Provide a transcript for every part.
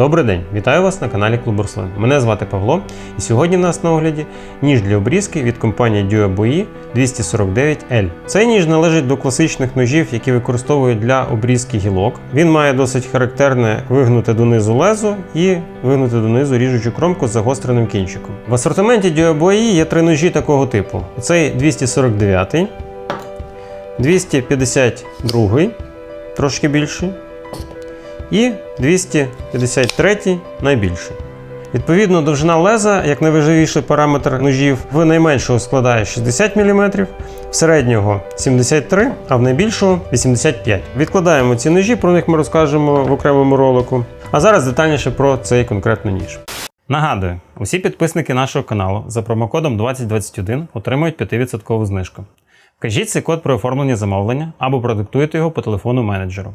Добрий день, вітаю вас на каналі Клуб Руслан. Мене звати Павло, і сьогодні в нас на огляді ніж для обрізки від компанії Duaboi 249L. Цей ніж належить до класичних ножів, які використовують для обрізки гілок. Він має досить характерне вигнуте донизу лезо і вигнуте донизу ріжучу кромку з загостреним кінчиком. В асортименті Duaboi є три ножі такого типу: цей 249, 252, трошки більший і 253 найбільший. Відповідно, довжина леза, як найважливіший параметр ножів, в найменшого складає 60 мм, в середнього 73, а в найбільшого 85. Відкладаємо ці ножі, про них ми розкажемо в окремому ролику. А зараз детальніше про цей конкретний ніж. Нагадую, усі підписники нашого каналу за промокодом 2021 отримують 5% знижку. Вкажіть цей код при оформленні замовлення або продиктуйте його по телефону менеджеру.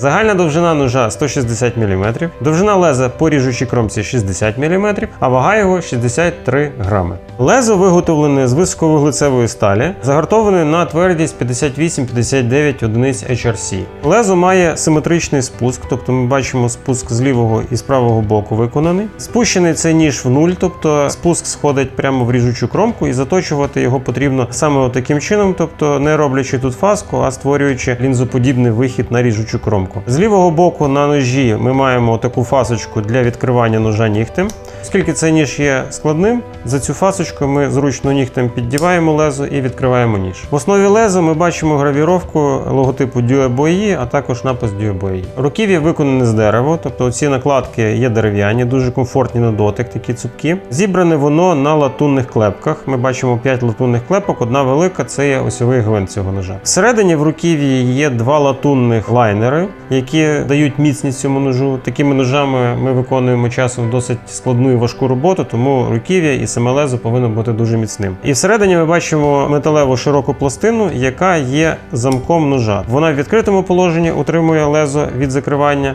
Загальна довжина ножа 160 мм, довжина леза по ріжучій кромці 60 мм, а вага його 63 грами. Лезо виготовлене з високовуглецевої сталі, загартоване на твердість 58-59 одиниць HRC. Лезо має симетричний спуск, тобто ми бачимо спуск з лівого і з правого боку виконаний. Спущений цей ніж в нуль, тобто спуск сходить прямо в ріжучу кромку, і заточувати його потрібно саме таким чином, тобто не роблячи тут фаску, а створюючи лінзоподібний вихід на ріжучу кромку. З лівого боку на ножі ми маємо таку фасочку для відкривання ножа нігтем. Оскільки цей ніж є складним, за цю фасочку ми зручно нігтем піддіваємо лезо і відкриваємо ніж. В основі леза ми бачимо гравіровку логотипу Duaboi, а також напис Duaboi. Руків'я виконане з дерева, тобто ці накладки є дерев'яні, дуже комфортні на дотик, такі цупкі. Зібране воно на латунних клепках. Ми бачимо 5 латунних клепок, одна велика це є осьовий гвинт цього ножа. Всередині в руків'ї є два латунних лайнери, які дають міцність цьому ножу. Такими ножами ми виконуємо часом досить складну і важку роботу, тому руків'я і саме лезо повинно бути дуже міцним. І всередині ми бачимо металеву широку пластину, яка є замком ножа. Вона в відкритому положенні утримує лезо від закривання,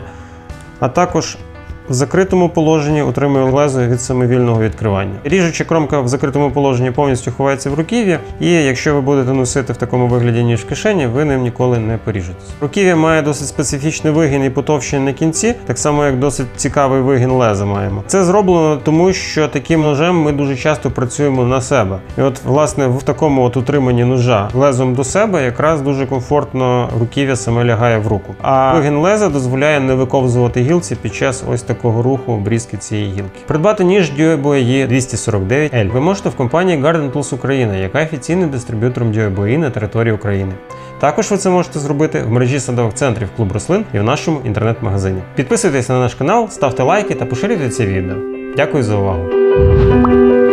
а також в закритому положенні утримує лезо від самовільного відкривання. Ріжуча кромка в закритому положенні повністю ховається в руків'я, і якщо ви будете носити в такому вигляді ніж в кишені, ви ним ніколи не поріжетесь. Руків'я має досить специфічний вигін і потовщення на кінці, так само як досить цікавий вигін леза маємо. Це зроблено тому, що таким ножем ми дуже часто працюємо на себе. І от, власне, в такому от утриманні ножа лезом до себе якраз дуже комфортно руків'я саме лягає в руку. А вигін леза дозволяє не виковзувати гілці під час ось такого руху обрізки цієї гілки. Придбати ніж Dueboe 249L ви можете в компанії Garden Tools Україна, яка є офіційним дистриб'ютором Dueboe на території України. Також ви це можете зробити в мережі садових центрів Клуб Рослин і в нашому інтернет-магазині. Підписуйтесь на наш канал, ставте лайки та поширюйте це відео. Дякую за увагу!